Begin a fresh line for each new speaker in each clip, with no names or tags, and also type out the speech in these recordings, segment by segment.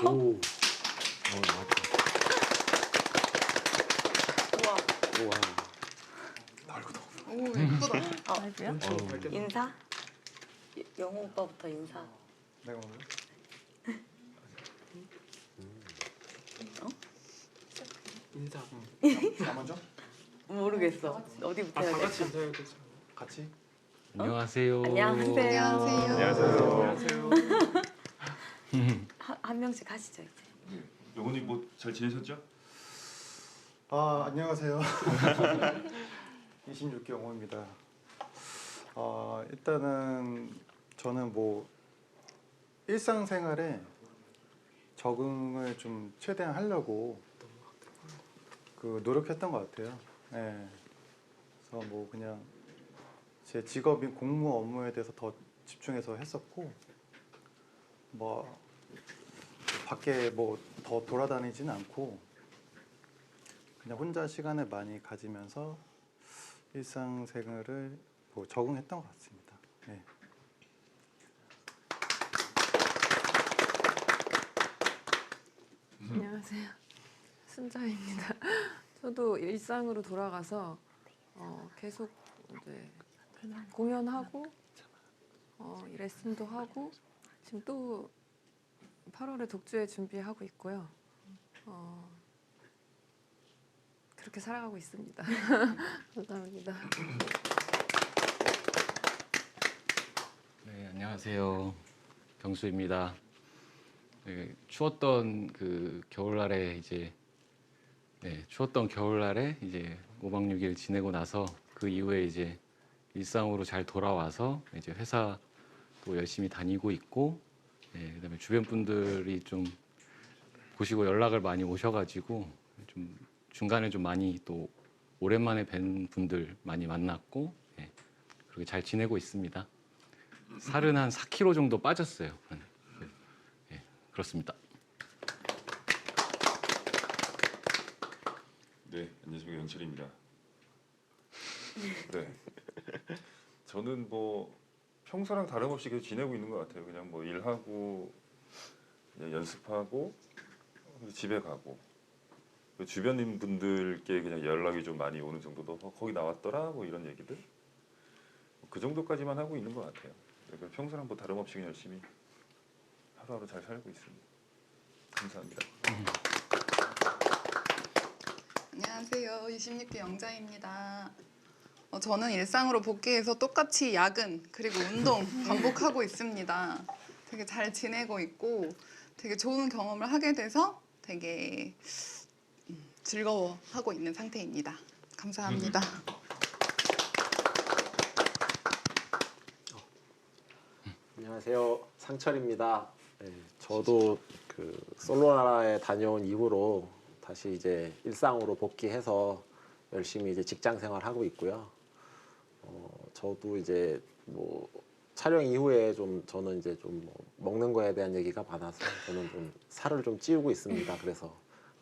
오. 어. 우와.
오 예쁘다.
라이브요?
어,
인사? 영호 오빠부터 인사.
내가 오늘
인사.
나 먼저
모르겠어. 어디부터
아,
해야
다
돼?
같이 인사해야 되죠.
같이.
안녕하세요.
안녕하세요.
안녕하세요.
한, 한 명씩 하시죠 이제.
영훈이 뭐 잘 지내셨죠?
아 안녕하세요. 26기 영호입니다. 아 일단은 저는 뭐 일상생활에 적응을 좀 최대한 하려고 그 노력했던 것 같아요. 예. 그래서 뭐 그냥 제 직업인 공무 업무에 대해서 더 집중해서 했었고 뭐 밖에 뭐 더 돌아다니지는 않고 그냥 혼자 시간을 많이 가지면서 일상생활을 뭐 적응했던 것 같습니다. 네.
안녕하세요. 순자입니다. 저도 일상으로 돌아가서 어, 계속 이제 공연하고 어, 레슨도 하고 지금 또 8월에 독주회 준비하고 있고요. 어, 그렇게 살아가고 있습니다. 감사합니다.
네, 안녕하세요. 경수입니다. 네, 추웠던 그 겨울날에 이제 네, 추웠던 겨울날에 이제 5박 6일 지내고 나서 그 이후에 이제 일상으로 잘 돌아와서 이제 회사 또 열심히 다니고 있고 네, 그다음에 주변 분들이 좀 보시고 연락을 많이 오셔가지고 좀 중간에 좀 많이 또 오랜만에 뵌 분들 많이 만났고 네, 그렇게 잘 지내고 있습니다. 살은 한 4kg 정도 빠졌어요. 예, 그렇습니다.
네, 안녕하십니까 영철입니다. 네, 저는 뭐 평소랑 다름없이 계속 지내고 있는 것 같아요. 그냥 뭐 일하고 그냥 연습하고 집에 가고 그 주변인 분들께 그냥 연락이 좀 많이 오는 정도도 어, 거기 나왔더라 뭐 이런 얘기들 그 정도까지만 하고 있는 것 같아요. 그러니까 평소랑 뭐 다름없이 열심히 하루하루 잘 살고 있습니다. 감사합니다.
안녕하세요. 26기 영자입니다. 어, 저는 일상으로 복귀해서 똑같이 야근 그리고 운동 반복하고 있습니다. 되게 잘 지내고 있고 되게 좋은 경험을 하게 돼서 되게 음, 즐거워하고 있는 상태입니다. 감사합니다.
안녕하세요. 상철입니다. 네, 저도 그 솔로나라에 다녀온 이후로 다시 이제 일상으로 복귀해서 열심히 이제 직장 생활하고 있고요. 어, 저도 이제 뭐 촬영 이후에 좀 저는 이제 좀뭐 먹는 거에 대한 얘기가 많아서 저는 좀 살을 좀 찌우고 있습니다. 그래서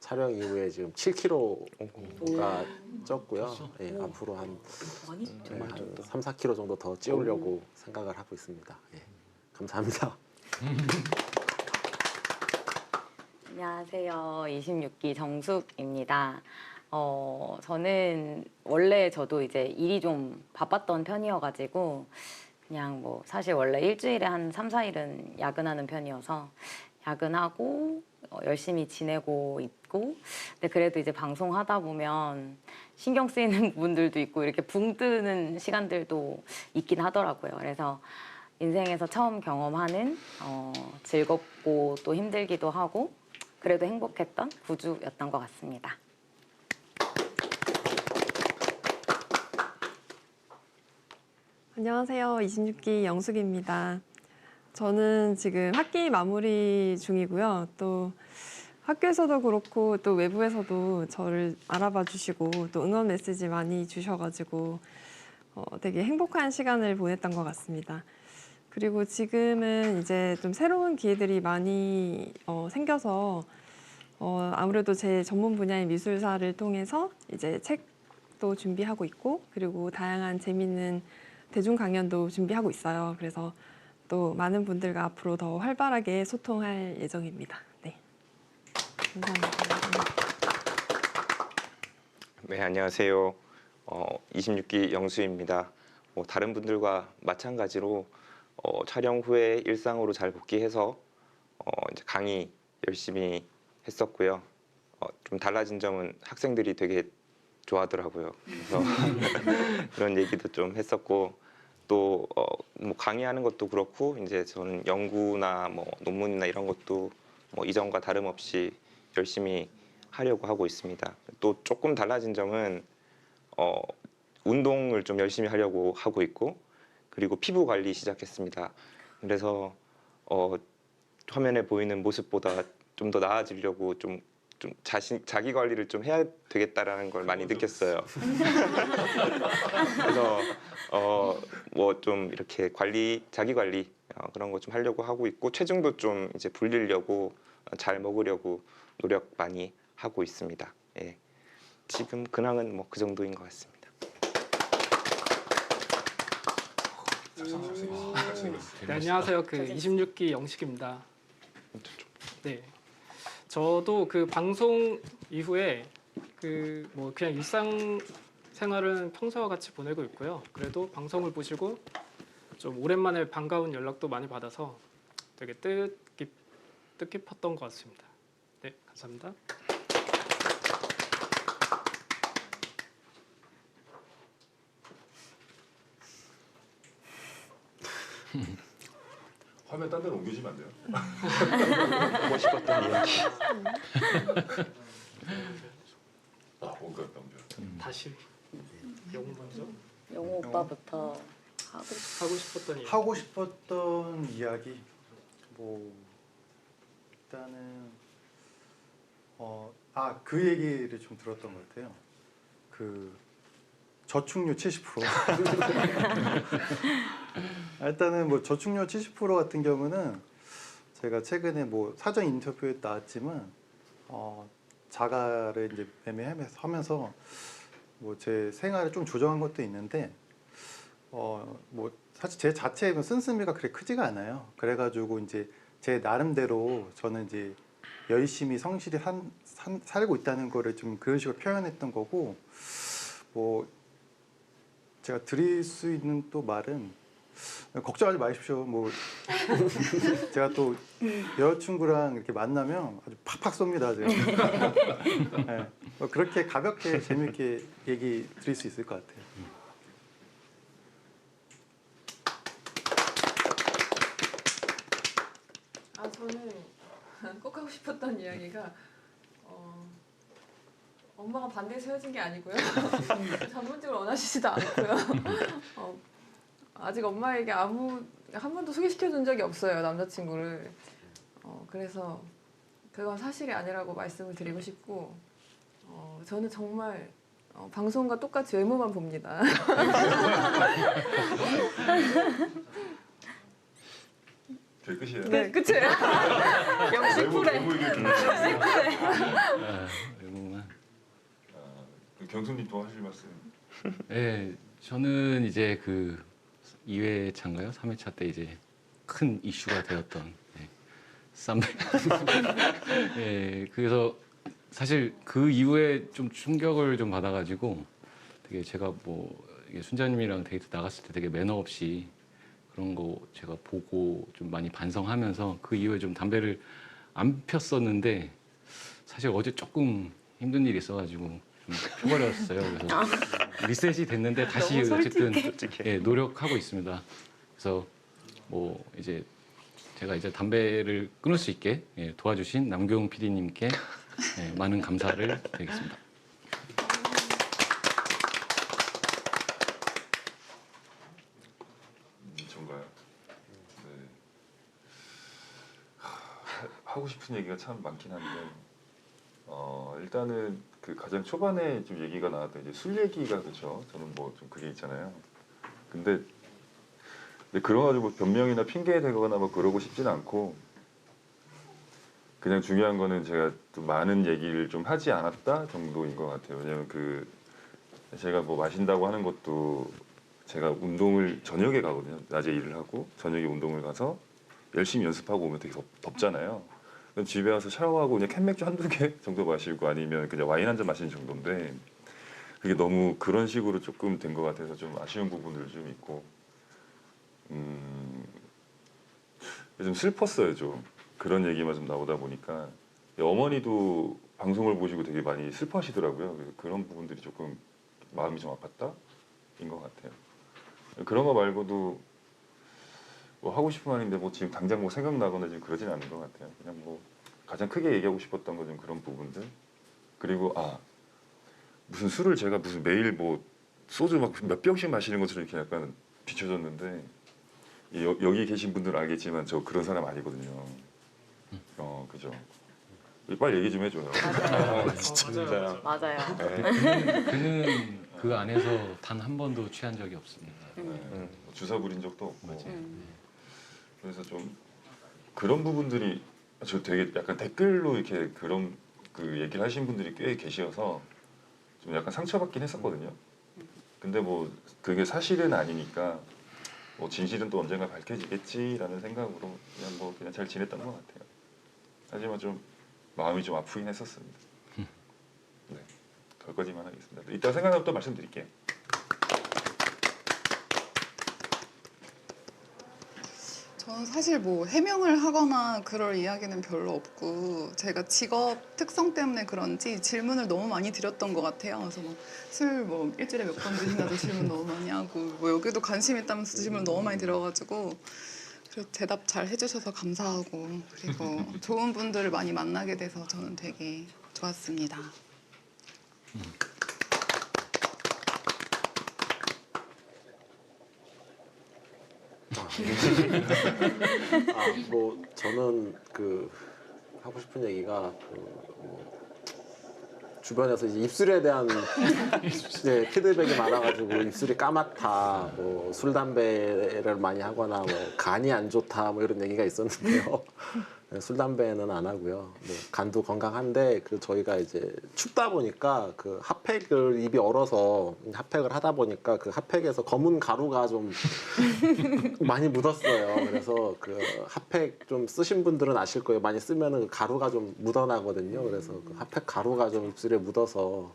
촬영 이후에 지금 7kg가 쪘고요. 예, 앞으로 한 네, 한 3, 4kg 정도 더 찌우려고 생각을 하고 있습니다. 예. 감사합니다.
안녕하세요. 26기 정숙입니다. 어, 저는 원래 저도 이제 일이 좀 바빴던 편이어가지고 그냥 뭐 사실 원래 일주일에 한 3, 4일은 야근하는 편이어서 야근하고 어, 열심히 지내고 있고 근데 그래도 이제 방송하다 보면 신경 쓰이는 분들도 있고 이렇게 붕 뜨는 시간들도 있긴 하더라고요. 그래서 인생에서 처음 경험하는 어, 즐겁고 또 힘들기도 하고 그래도 행복했던 구주였던 것 같습니다.
안녕하세요. 26기 영숙입니다. 저는 지금 학기 마무리 중이고요. 또 학교에서도 그렇고 또 외부에서도 저를 알아봐 주시고 또 응원 메시지 많이 주셔가지고 어, 되게 행복한 시간을 보냈던 것 같습니다. 그리고 지금은 이제 좀 새로운 기회들이 많이 어, 생겨서 어, 아무래도 제 전문 분야인 미술사를 통해서 이제 책도 준비하고 있고 그리고 다양한 재밌는 대중 강연도 준비하고 있어요. 그래서 또 많은 분들과 앞으로 더 활발하게 소통할 예정입니다. 네. 감사합니다.
네, 안녕하세요. 어, 26기 영수입니다. 뭐, 다른 분들과 마찬가지로 어, 촬영 후에 일상으로 잘 복귀해서 어, 이제 강의 열심히 했었고요. 어, 좀 달라진 점은 학생들이 되게 좋아하더라고요. 그래서 그런 얘기도 좀 했었고 또 어, 뭐 강의하는 것도 그렇고 이제 저는 연구나 뭐 논문이나 이런 것도 뭐 이전과 다름없이 열심히 하려고 하고 있습니다. 또 조금 달라진 점은 어, 운동을 좀 열심히 하려고 하고 있고 그리고 피부 관리 시작했습니다. 그래서 어, 화면에 보이는 모습보다 좀 더 나아지려고 좀, 좀 자신 자기 관리를 좀 해야 되겠다라는 걸 많이 느꼈어요. 그래서 어, 뭐 좀 이렇게 관리 자기 관리 어, 그런 거 좀 하려고 하고 있고 체중도 좀 이제 불리려고 어, 잘 먹으려고 노력 많이 하고 있습니다. 예. 지금 근황은 뭐 그 정도인 것 같습니다.
네, 안녕하세요. 그 26기 영식입니다. 네. 저도 그 방송 이후에 그 뭐 그냥 일상 생활은 평소와 같이 보내고 있고요. 그래도 방송을 보시고 좀 오랜만에 반가운 연락도 많이 받아서 되게 뜻깊 뜻깊었던 것 같습니다. 네, 감사합니다.
화면 딴 데로 옮겨지면 안 돼요?
하고 싶었던 이야기.
아, 옮겨 옮겨.
다시 영우 먼저
영호 오빠부터 하고
하고 싶었던 이야기.
하고 싶었던 이야기 뭐 일단은 어 아 그 얘기를 좀 들었던 것 같아요. 그 저축률 70%. 아, 일단은 뭐 저축률 70% 같은 경우는 제가 최근에 뭐 사전 인터뷰에 나왔지만 어 자가를 이제 매매하면서 하면서 뭐제 생활을 좀 조정한 것도 있는데 어 뭐 사실 제 자체의 그 씀씀이가 그렇게 크지가 않아요. 그래가지고 이제 제 나름대로 저는 이제 열심히 성실히 산, 산- 살고 있다는 거를 좀 그런 식으로 표현했던 거고 뭐 제가 드릴 수 있는 또 말은 걱정하지 마십시오. 뭐 제가 또 여자친구랑 이렇게 만나면 아주 팍팍 쏩니다. 제가. 네. 뭐 그렇게 가볍게 재밌게 얘기 드릴 수 있을 것 같아요.
아 저는 꼭 하고 싶었던 이야기가 어, 엄마가 반대해서 헤어진 게 아니고요. 전문적으로 원하시지도 않고요. 어, 아직 엄마에게 아무 한 번도 소개시켜 준 적이 없어요 남자친구를. 어, 그래서 그건 사실이 아니라고 말씀을 드리고 싶고 어, 저는 정말 어, 방송과 똑같이 외모만 봅니다.
제 끝이에요.
네, 끝이에요. 역시 쿨해.
아,
그 경수님 또 하실 말씀.
네, 저는 이제 그 2회차인가요? 3회차 때 이제 큰 이슈가 되었던 네, 쌈배. 네, 그래서 사실 그 이후에 좀 충격을 좀 받아가지고 되게 제가 뭐 순자님이랑 데이트 나갔을 때 되게 매너 없이 그런 거 제가 보고 좀 많이 반성하면서 그 이후에 좀 담배를 안 폈었는데 사실 어제 조금 힘든 일이 있어가지고 좀 펴버렸어요. 그래서 리셋이 됐는데 다시 어쨌든. 예, 노력하고 있습니다. 그래서 뭐 이제 제가 이제 담배를 끊을 수 있게 예, 도와주신 남경 PD님께 예, 많은 감사를 드리겠습니다.
음, 전가요? 네. 하, 하고 싶은 얘기가 참 많긴 한데 어, 일단은 그 가장 초반에 좀 얘기가 나왔던 이제 술 얘기가 그렇죠. 저는 뭐 좀 그게 있잖아요. 근데, 근데 그런 가지고 변명이나 핑계 대거나 뭐 그러고 싶지는 않고 그냥 중요한 거는 제가 좀 많은 얘기를 좀 하지 않았다 정도인 것 같아요. 왜냐면 그 제가 뭐 마신다고 하는 것도 제가 운동을 저녁에 가거든요. 낮에 일을 하고 저녁에 운동을 가서 열심히 연습하고 오면 되게 덥, 덥잖아요. 집에 와서 샤워하고 그냥 캔맥주 한두 개 정도 마시고 아니면 그냥 와인 한 잔 마시는 정도인데 그게 너무 그런 식으로 조금 된 것 같아서 좀 아쉬운 부분들 좀 있고. 음, 좀 슬펐어요 좀. 그런 얘기만 좀 나오다 보니까. 어머니도 방송을 보시고 되게 많이 슬퍼하시더라고요. 그래서 그런 부분들이 조금 마음이 좀 아팠다 인 것 같아요. 그런 거 말고도 뭐 하고 싶은 말인데 뭐 지금 당장 뭐 생각나거나 지금 그러진 않은 것 같아요. 그냥 뭐 가장 크게 얘기하고 싶었던 건좀 그런 부분들. 그리고 아 무슨 술을 제가 무슨 매일 뭐 소주 막 몇 병씩 마시는 것처럼 이렇게 약간 비춰졌는데 이 여, 여기 계신 분들은 알겠지만 저 그런 사람 아니거든요. 어 그죠. 빨리 얘기 좀 해줘요. 아, 진짜.
맞아요.
네.
그는 그 안에서 단 한 번도 취한 적이 없습니다.
네. 뭐 주사 부린 적도 없고.
맞아요.
음.
그래서 좀 그런 부분들이 저 되게 약간 댓글로 이렇게 그런 그 얘기를 하신 분들이 꽤 계셔서 좀 약간 상처받긴 했었거든요. 근데 뭐 그게 사실은 아니니까 뭐 진실은 또 언젠가 밝혀지겠지라는 생각으로 그냥 뭐 그냥 잘 지냈던 것 같아요. 하지만 좀 마음이 좀 아프긴 했었습니다. 네, 거기까지만 하겠습니다. 이따 생각나면 또 말씀드릴게요.
저는 사실 뭐 해명을 하거나 그럴 이야기는 별로 없고 제가 직업 특성 때문에 그런지 질문을 너무 많이 드렸던 것 같아요. 그래서 술뭐 일주일에 몇 번 드시나도 질문 너무 많이 하고 뭐 여기도 관심 있다면서 질문 너무 많이 드려가지고 그래서 대답 잘 해주셔서 감사하고 그리고 좋은 분들을 많이 만나게 돼서 저는 되게 좋았습니다.
아, 뭐 저는 그 하고 싶은 얘기가 그뭐 주변에서 이제 입술에 대한 네, 피드백이 많아가지고 입술이 까맣다, 뭐 술 담배를 많이 하거나 뭐 간이 안 좋다, 뭐 이런 얘기가 있었는데요. 네, 술 담배는 안 하고요. 뭐 간도 건강한데 그 저희가 이제 춥다 보니까 그 핫팩을 입이 얼어서 핫팩을 하다 보니까 그 핫팩에서 검은 가루가 좀 많이 묻었어요. 그래서 그 핫팩 좀 쓰신 분들은 아실 거예요. 많이 쓰면은 그 가루가 좀 묻어나거든요. 그래서 그 핫팩 가루가 좀 입술에 묻어서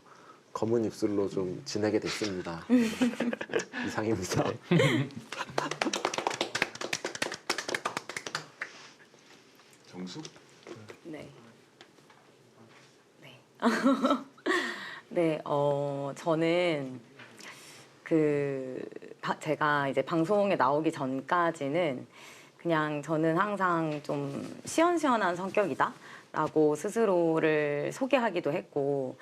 검은 입술로 좀 지내게 됐습니다. 이상입니다.
정수?
네. 네. 네, 어, 저는 그, 바- 제가 이제 방송에 나오기 전까지는 그냥 저는 항상 좀 시원시원한 성격이다. 라고 스스로를 소개하기도 했고,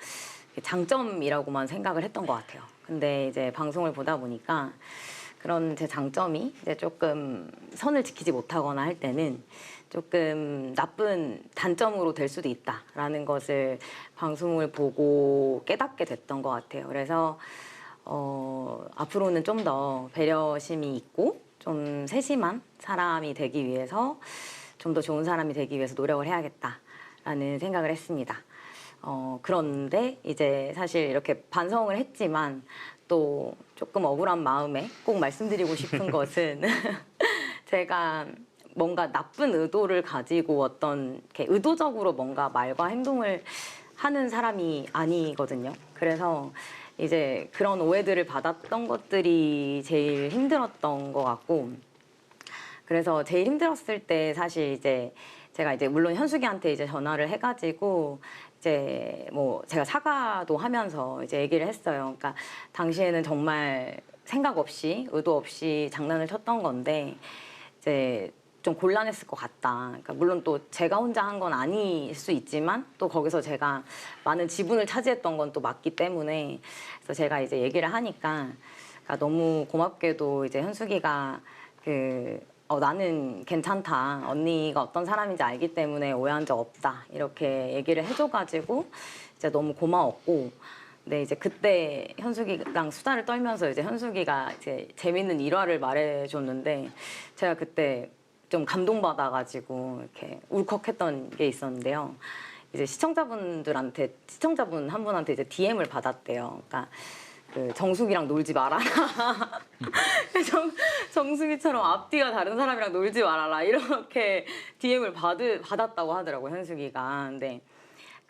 장점이라고만 생각을 했던 것 같아요. 근데 이제 방송을 보다 보니까 그런 제 장점이 이제 조금 선을 지키지 못하거나 할 때는 조금 나쁜 단점으로 될 수도 있다라는 것을 방송을 보고 깨닫게 됐던 것 같아요. 그래서 어, 앞으로는 좀 더 배려심이 있고 좀 세심한 사람이 되기 위해서 좀 더 좋은 사람이 되기 위해서 노력을 해야겠다라는 생각을 했습니다. 어, 그런데 이제 사실 이렇게 반성을 했지만 또 조금 억울한 마음에 꼭 말씀드리고 싶은 것은 제가 뭔가 나쁜 의도를 가지고 어떤 이렇게 의도적으로 뭔가 말과 행동을 하는 사람이 아니거든요. 그래서 이제 그런 오해들을 받았던 것들이 제일 힘들었던 것 같고 그래서 제일 힘들었을 때 사실 이제 제가 이제 물론 현숙이한테 이제 전화를 해가지고 이제 뭐 제가 사과도 하면서 이제 얘기를 했어요. 그러니까 당시에는 정말 생각 없이 의도 없이 장난을 쳤던 건데 이제 좀 곤란했을 것 같다. 그러니까 물론 또 제가 혼자 한 건 아닐 수 있지만 또 거기서 제가 많은 지분을 차지했던 건 또 맞기 때문에 그래서 제가 이제 얘기를 하니까 그러니까 너무 고맙게도 이제 현숙이가 그 어, 나는 괜찮다. 언니가 어떤 사람인지 알기 때문에 오해한 적 없다. 이렇게 얘기를 해줘가지고 이제 너무 고마웠고. 근데 이제 그때 현숙이랑 수다를 떨면서 이제 현숙이가 이제 재밌는 일화를 말해줬는데 제가 그때 좀 감동받아가지고 이렇게 울컥했던 게 있었는데요. 이제 시청자분들한테 시청자분 한 분한테 이제 DM을 받았대요. 그러니까 그 정숙이랑 놀지 마라. 정, 정수기처럼 앞뒤가 다른 사람이랑 놀지 말아라 이렇게 DM을 받, 받았다고 하더라고요 현숙이가. 근데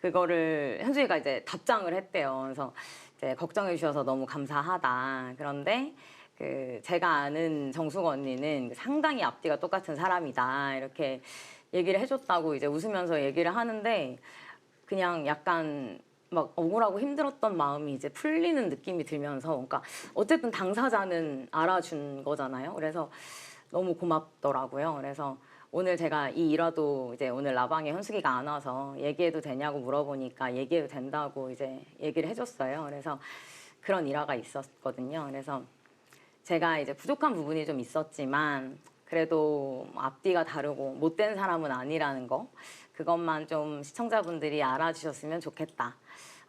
그거를 현숙이가 이제 답장을 했대요. 그래서 이제 걱정해 주셔서 너무 감사하다. 그런데 그 제가 아는 정숙 언니는 상당히 앞뒤가 똑같은 사람이다 이렇게 얘기를 해줬다고 이제 웃으면서 얘기를 하는데 그냥 약간 막 억울하고 힘들었던 마음이 이제 풀리는 느낌이 들면서 그러니까 어쨌든 당사자는 알아준 거잖아요. 그래서 너무 고맙더라고요. 그래서 오늘 제가 이 일화도 이제 오늘 라방에 현숙이가 안 와서 얘기해도 되냐고 물어보니까 얘기해도 된다고 이제 얘기를 해줬어요. 그래서 그런 일화가 있었거든요. 그래서 제가 이제 부족한 부분이 좀 있었지만 그래도 앞뒤가 다르고 못된 사람은 아니라는 거 그것만 좀 시청자분들이 알아주셨으면 좋겠다.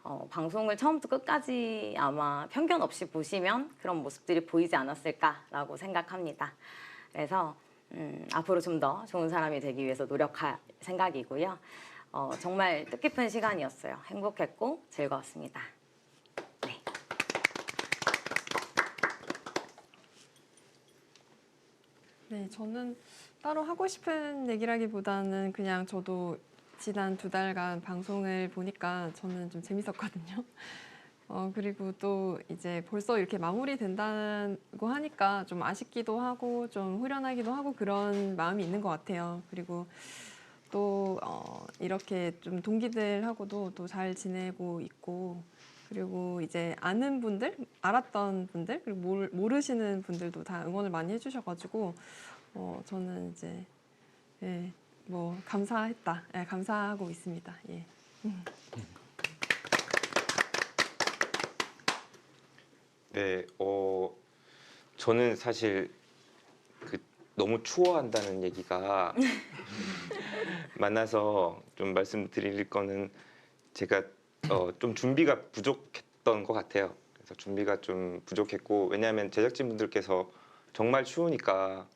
어, 방송을 처음부터 끝까지 아마 편견 없이 보시면 그런 모습들이 보이지 않았을까라고 생각합니다. 그래서 음, 앞으로 좀 더 좋은 사람이 되기 위해서 노력할 생각이고요. 어, 정말 뜻깊은 시간이었어요. 행복했고 즐거웠습니다. 네,
저는 따로 하고 싶은 얘기라기보다는 그냥 저도 지난 두 달간 방송을 보니까 저는 좀 재밌었거든요. 어, 그리고 또 이제 벌써 이렇게 마무리된다고 하니까 좀 아쉽기도 하고 좀 후련하기도 하고 그런 마음이 있는 것 같아요. 그리고 또 어, 이렇게 좀 동기들하고도 또 잘 지내고 있고 그리고 이제 아는 분들, 알았던 분들, 그리고 모르, 모르시는 분들도 다 응원을 많이 해주셔가지고 어, 저는 이제 예, 뭐 감사했다, 예, 감사하고 있습니다. 예.
네, 어 저는 사실 그 너무 추워한다는 얘기가 만나서 좀 말씀드릴 거는 제가 어, 좀 준비가 부족했던 것 같아요. 그래서 준비가 좀 부족했고 왜냐하면 제작진분들께서 정말 추우니까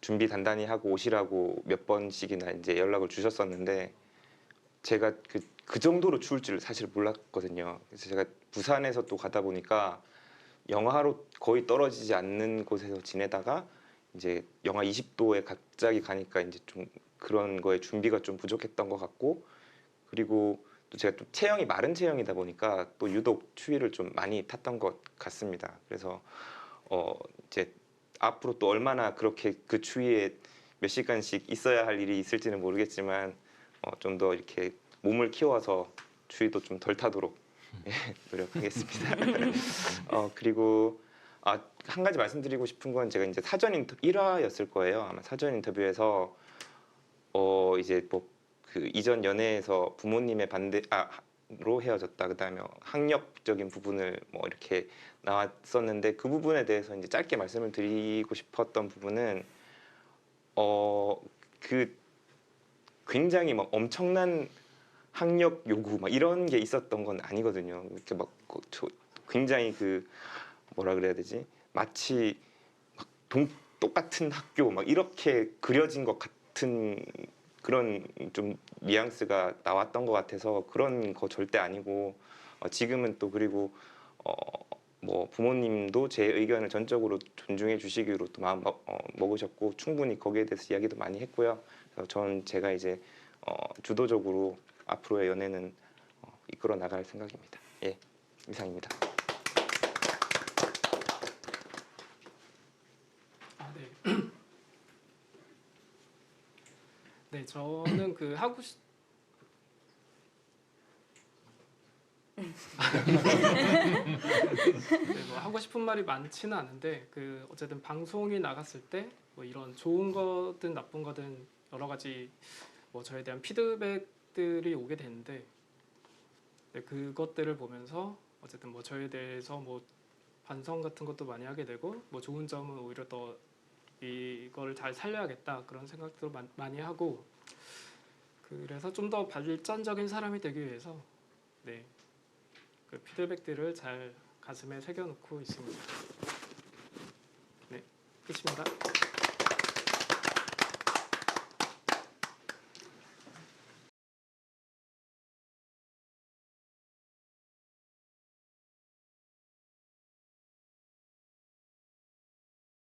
준비 단단히 하고 오시라고 몇 번씩이나 이제 연락을 주셨었는데 제가 그, 그 정도로 추울 줄 사실 몰랐거든요. 그래서 제가 부산에서 또 가다 보니까 영하로 거의 떨어지지 않는 곳에서 지내다가 이제 영하 20도에 갑자기 가니까 이제 좀 그런 거에 준비가 좀 부족했던 것 같고 그리고 또 제가 또 체형이 마른 체형이다 보니까 또 유독 추위를 좀 많이 탔던 것 같습니다. 그래서 어 이제 앞으로 또 얼마나 그렇게 그 추위에 몇 시간씩 있어야 할 일이 있을지는 모르겠지만 어, 좀 더 이렇게 몸을 키워서 추위도 좀 덜 타도록 예, 노력하겠습니다. 어 그리고 아, 한 가지 말씀드리고 싶은 건 제가 이제 사전 인터 1화였을 거예요. 아마 사전 인터뷰에서 어 이제 뭐 그 이전 연애에서 부모님의 반대로 헤어졌다. 그다음에 학력적인 부분을 뭐 이렇게 나왔었는데 그 부분에 대해서 이제 짧게 말씀을 드리고 싶었던 부분은 어 그 굉장히 막 엄청난 학력 요구 막 이런 게 있었던 건 아니거든요. 이렇게 막 굉장히 그 뭐라 그래야 되지? 마치 막 동, 똑같은 학교 막 이렇게 그려진 것 같은 그런 좀 뉘앙스가 나왔던 것 같아서 그런 거 절대 아니고 어, 지금은 또 그리고 어, 뭐 부모님도 제 의견을 전적으로 존중해 주시기로 또 마음 먹, 어, 먹으셨고 충분히 거기에 대해서 이야기도 많이 했고요. 그래서 전 제가 이제 어, 주도적으로 앞으로의 연애는 어, 이끌어 나갈 생각입니다. 예, 이상입니다.
네, 저는 그 하고 싶 네, 뭐 하고 싶은 말이 많지는 않은데 그 어쨌든 방송이 나갔을 때 뭐 이런 좋은 거든 나쁜 거든 여러 가지 뭐 저에 대한 피드백들이 오게 되는데 네, 그것들을 보면서 어쨌든 뭐 저에 대해서 뭐 반성 같은 것도 많이 하게 되고 뭐 좋은 점은 오히려 더 이거를 잘 살려야겠다 그런 생각도 많- 많이 하고 그래서 좀 더 발전적인 사람이 되기 위해서 네 그 피드백들을 잘 가슴에 새겨놓고 있습니다. 네 끝입니다.